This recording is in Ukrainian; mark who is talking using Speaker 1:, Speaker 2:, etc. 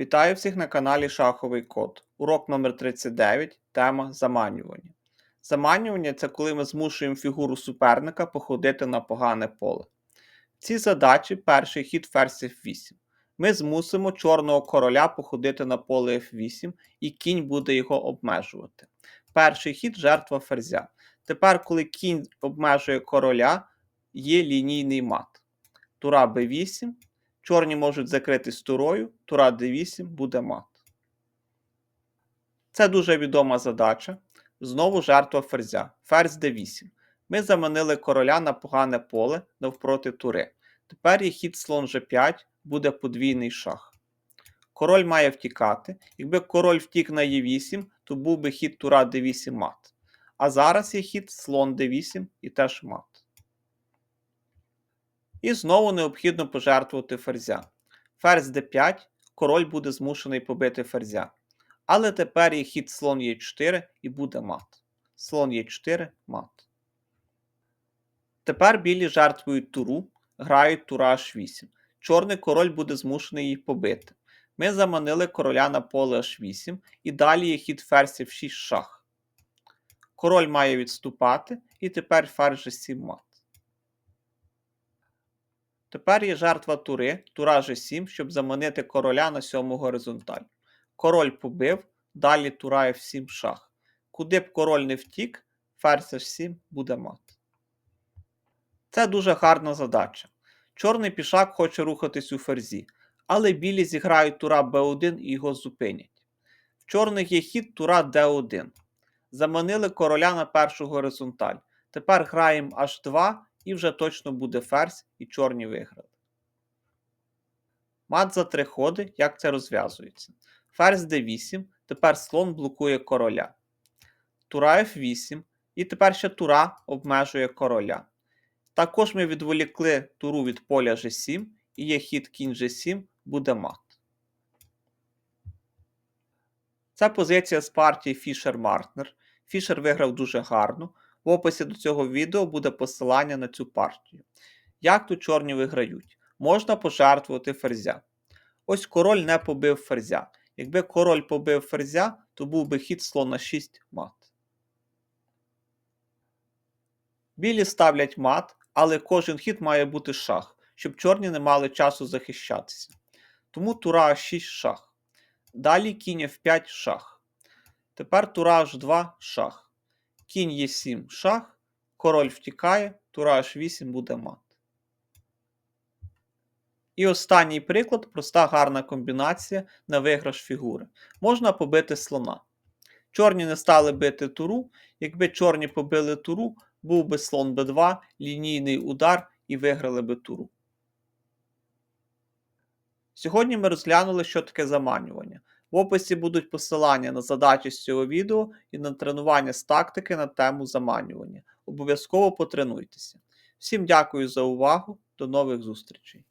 Speaker 1: Вітаю всіх на каналі Шаховий Код. Урок номер 39. Тема заманювання. Заманювання це коли ми змушуємо фігуру суперника походити на погане поле. В цій задачі перший хід ферзь F8. Ми змусимо чорного короля походити на поле F8 і кінь буде його обмежувати. Перший хід жертва ферзя. Тепер, коли кінь обмежує короля, є лінійний мат. Тура b8. Чорні можуть закритись турою, тура d8 буде мат. Це дуже відома задача. Знову жертва ферзя. Ферзь d8. Ми заманили короля на погане поле навпроти тури. Тепер є хід слон g5, буде подвійний шах. Король має втікати. Якби король втік на e8, то був би хід тура d8 мат. А зараз є хід слон d8 і теж мат. І знову необхідно пожертвувати ферзя. Ферзь d5, король буде змушений побити ферзя. Але тепер є хід слон e4 і буде мат. Слон e4 мат. Тепер білі жертвують туру, грають тура h8. Чорний король буде змушений їх побити. Ми заманили короля на поле h8 і далі є хід ферзь f6 шах. Король має відступати, і тепер ферзь g7 мат. Тепер є жертва тури, тура G7, щоб заманити короля на сьому горизонталь. Король побив, далі тура F7 шах. Куди б король не втік, ферзь H7 буде мат. Це дуже гарна задача. Чорний пішак хоче рухатись у ферзі, але білі зіграють тура b1 і його зупинять. В чорних є хід тура d1. Заманили короля на першу горизонталь. Тепер граємо h2 і вже точно буде ферзь, і чорні виграли. Мат за три ходи, як це розв'язується. Ферзь d8, тепер слон блокує короля. Тура f8, і тепер ще тура обмежує короля. Також ми відволікли туру від поля g7, і є хід кінь g7, буде мат. Це позиція з партії Фішер-Мартнер. Фішер виграв дуже гарно. В описі до цього відео буде посилання на цю партію. Як тут чорні виграють? Можна пожертвувати ферзя. Ось король не побив ферзя. Якби король побив ферзя, то був би хід слона 6 мат. Білі ставлять мат, але кожен хід має бути шах, щоб чорні не мали часу захищатися. Тому тура 6 шах. Далі кінь f5 шах. Тепер тура h2 шах. Кінь є 7 шах, король втікає, тура h8 буде мат. І останній приклад проста гарна комбінація на виграш фігури. Можна побити слона. Чорні не стали бити туру. Якби чорні побили туру, був би слон b2, лінійний удар і виграли би туру. Сьогодні ми розглянули, що таке заманювання. В описі будуть посилання на задачі з цього відео і на тренування з тактики на тему заманювання. Обов'язково потренуйтеся. Всім дякую за увагу, до нових зустрічей!